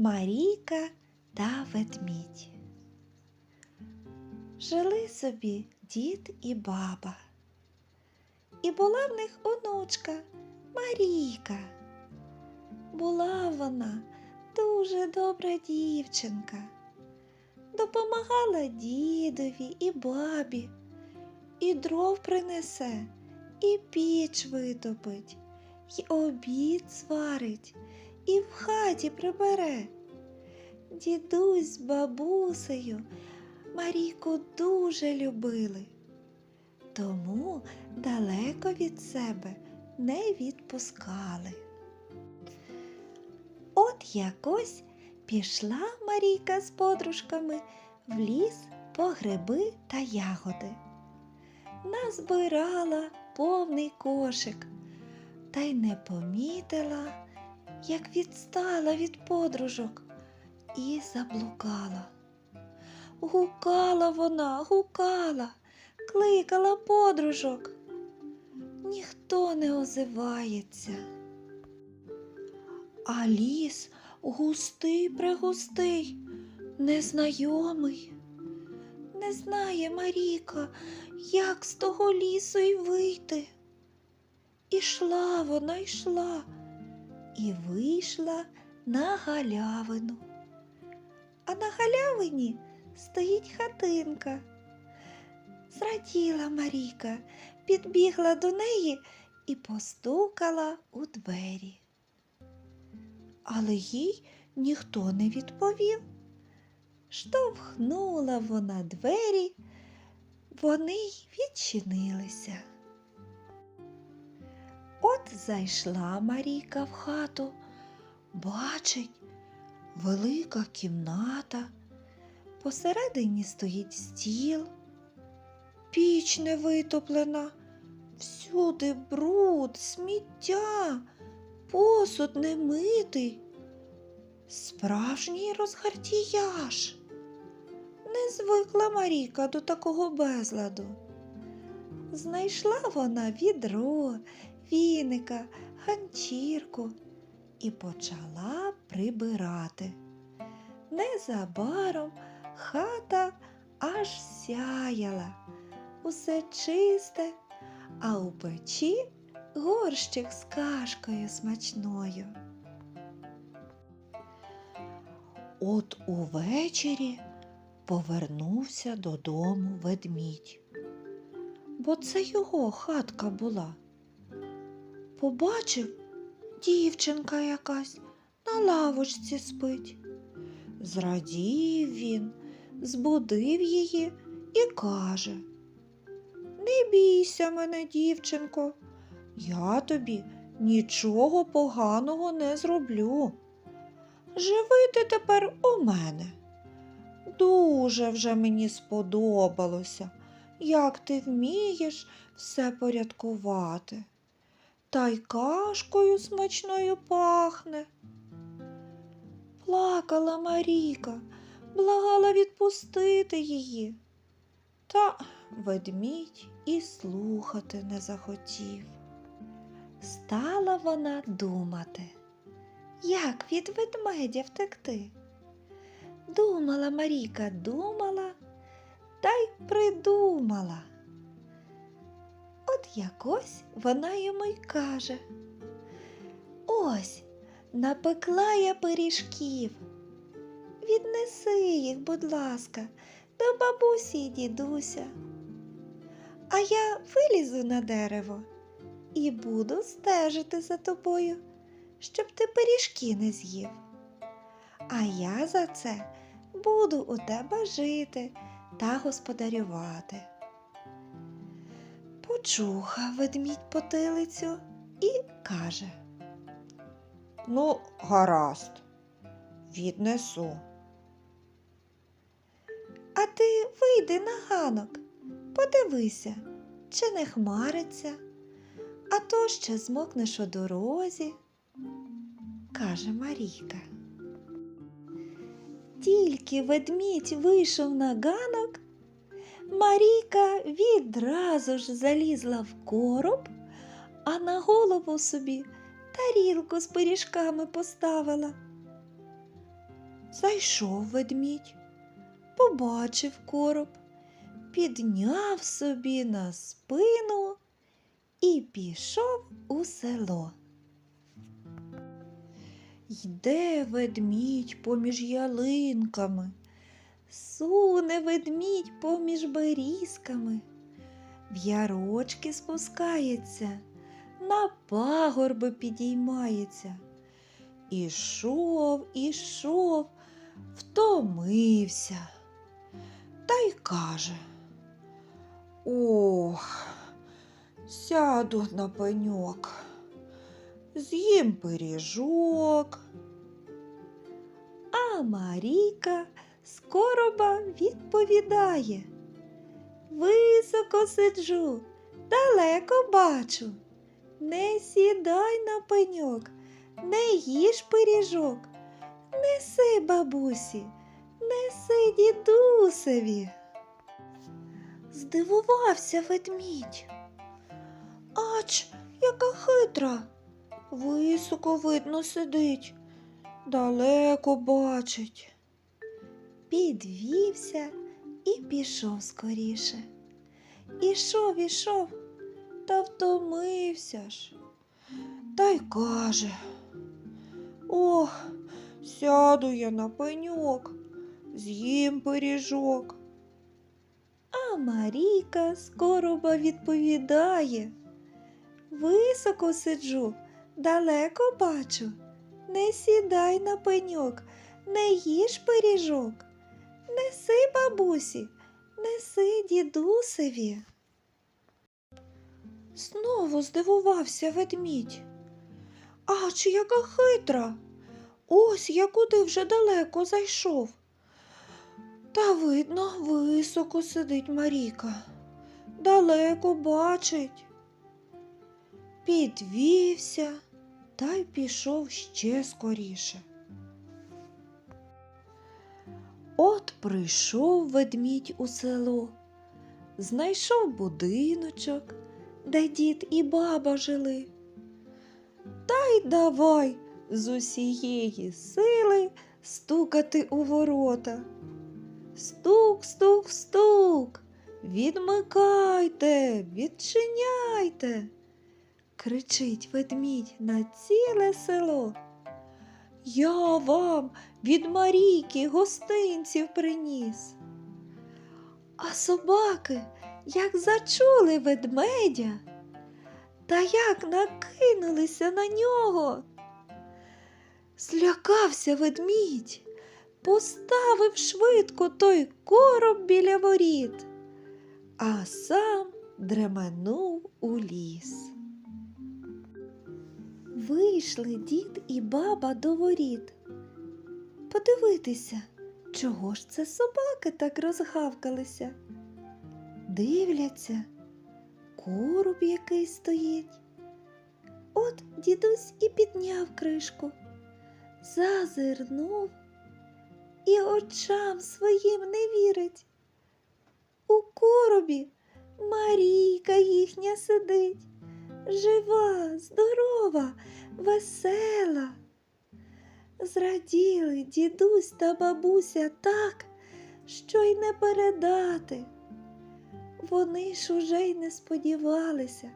Марійка та ведмідь. Жили собі дід і баба. І була в них онучка Марійка. Була вона дуже добра дівчинка. Допомагала дідові і бабі, і дров принесе, і піч витопить, і обід зварить, і в хаті прибере. Дідусь з бабусею Марійку дуже любили, тому далеко від себе не відпускали. От якось пішла Марійка з подружками в ліс по гриби та ягоди. Назбирала повний кошик та й не помітила, як відстала від подружок і заблукала. Гукала вона, гукала, кликала подружок. Ніхто не озивається. А ліс густий пригустий, незнайомий. Не знає Маріка, як з того лісу й вийти. Ішла вона йшла і вийшла на галявину. А на галявині стоїть хатинка. Зраділа Маріка, підбігла до неї і постукала у двері. Але їй ніхто не відповів. Штовхнула вона двері, вони й відчинилися. Зайшла Марійка в хату, бачить, велика кімната, посередині стоїть стіл, піч не витоплена, всюди бруд, сміття, посуд не митий. Справжній розгардіяж. Не звикла Марійка до такого безладу. Знайшла вона відро, віника, ганчірку і почала прибирати. Незабаром хата аж сяяла, усе чисте, а у печі горщик з кашкою смачною. От увечері повернувся додому ведмідь, бо це його хатка була. Побачив дівчинка якась на лавочці спить. Зрадів він, збудив її і каже Не бійся мене, дівчинко, я тобі нічого поганого не зроблю. Живи ти тепер у мене. Дуже вже мені сподобалося, як ти вмієш все порядкувати. Та й кашкою смачною пахне. Плакала Маріка, благала відпустити її. Та ведмідь і слухати не захотів. Стала вона думати, як від ведмедя втекти. Думала Маріка, думала та й придумала. От якось вона йому й каже. Ось напекла я пиріжків. Віднеси їх, будь ласка, до бабусі й дідуся. А я вилізу на дерево і буду стежити за тобою, щоб ти пиріжки не з'їв. А я за це буду у тебе жити та господарювати. Почухав ведмідь потилицю і каже Ну, гаразд, віднесу. А ти вийди на ганок, подивися, чи не хмариться, а то ще змокнеш у дорозі, каже Марійка. Тільки ведмідь вийшов на ганок, Марійка відразу ж залізла в короб, а на голову собі тарілку з пиріжками поставила. Зайшов ведмідь, побачив короб, підняв собі на спину і пішов у село. Йде ведмідь поміж ялинками, суне ведмідь поміж берізками, в ярочки спускається, на пагорби підіймається. Ішов, ішов, втомився, та й каже. Ох, сяду на пеньок, з'їм пиріжок. А Марійка з короба відповідає. Високо сиджу, далеко бачу. Не сідай на пеньок, не їж пиріжок, неси бабусі, неси дідусеві. Здивувався ведмідь. Ач, яка хитра. Високо видно сидить, далеко бачить. Підвівся і пішов скоріше. Ішов, ішов, та втомився ж. Та й каже. Ох, сяду я на пеньок, з'їм пиріжок. А Марійка з короба відповідає. Високо сиджу, далеко бачу. Не сідай на пеньок, не їж пиріжок. Неси бабусі, неси дідусеві. Знову здивувався ведмідь. А чи яка хитра? Ось я куди вже далеко зайшов. Та видно, високо сидить Маріка. Далеко бачить. Підвівся та й пішов ще скоріше. От прийшов ведмідь у село, знайшов будиночок, де дід і баба жили. Та й давай з усієї сили стукати у ворота. Стук, стук, стук. Відмикайте, відчиняйте. кричить ведмідь на ціле село. Я вам від Марійки гостинців приніс. А собаки, як зачули ведмедя, та як накинулися на нього. Злякався ведмідь, поставив швидко той короб біля воріт, а сам дременув у ліс. Вийшли дід і баба до воріт. Подивитися, чого ж це собаки так розгавкалися. Дивляться, короб який стоїть. От дідусь і підняв кришку, зазирнув і очам своїм не вірить. У коробі Марійка їхня сидить, жива, здорова, весела. Зраділи дідусь та бабуся так, що й не передати. Вони ж уже й не сподівалися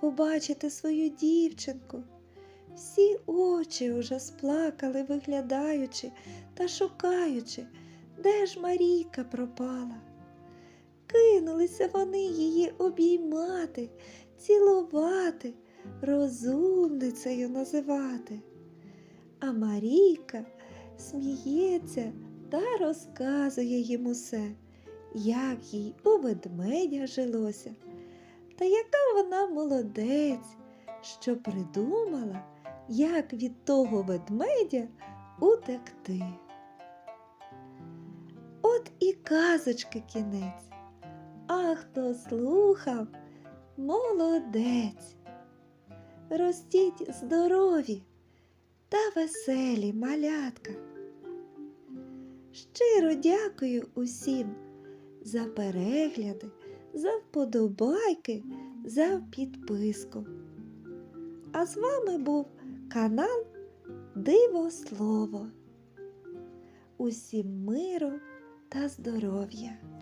побачити свою дівчинку. Всі очі уже сплакали, виглядаючи та шукаючи, де ж Марійка пропала. Кинулися вони її обіймати, цілувати, розумницею називати. А Марійка сміється та розказує їм усе, як їй у ведмедя жилося, та яка вона молодець, що придумала, як від того ведмедя утекти. От і казочки кінець. А хто слухав, молодець. Ростіть здорові та веселі малятка. Щиро дякую усім за перегляди, за вподобайки, за підписку. А з вами був канал Диво Слово. усім миру та здоров'я.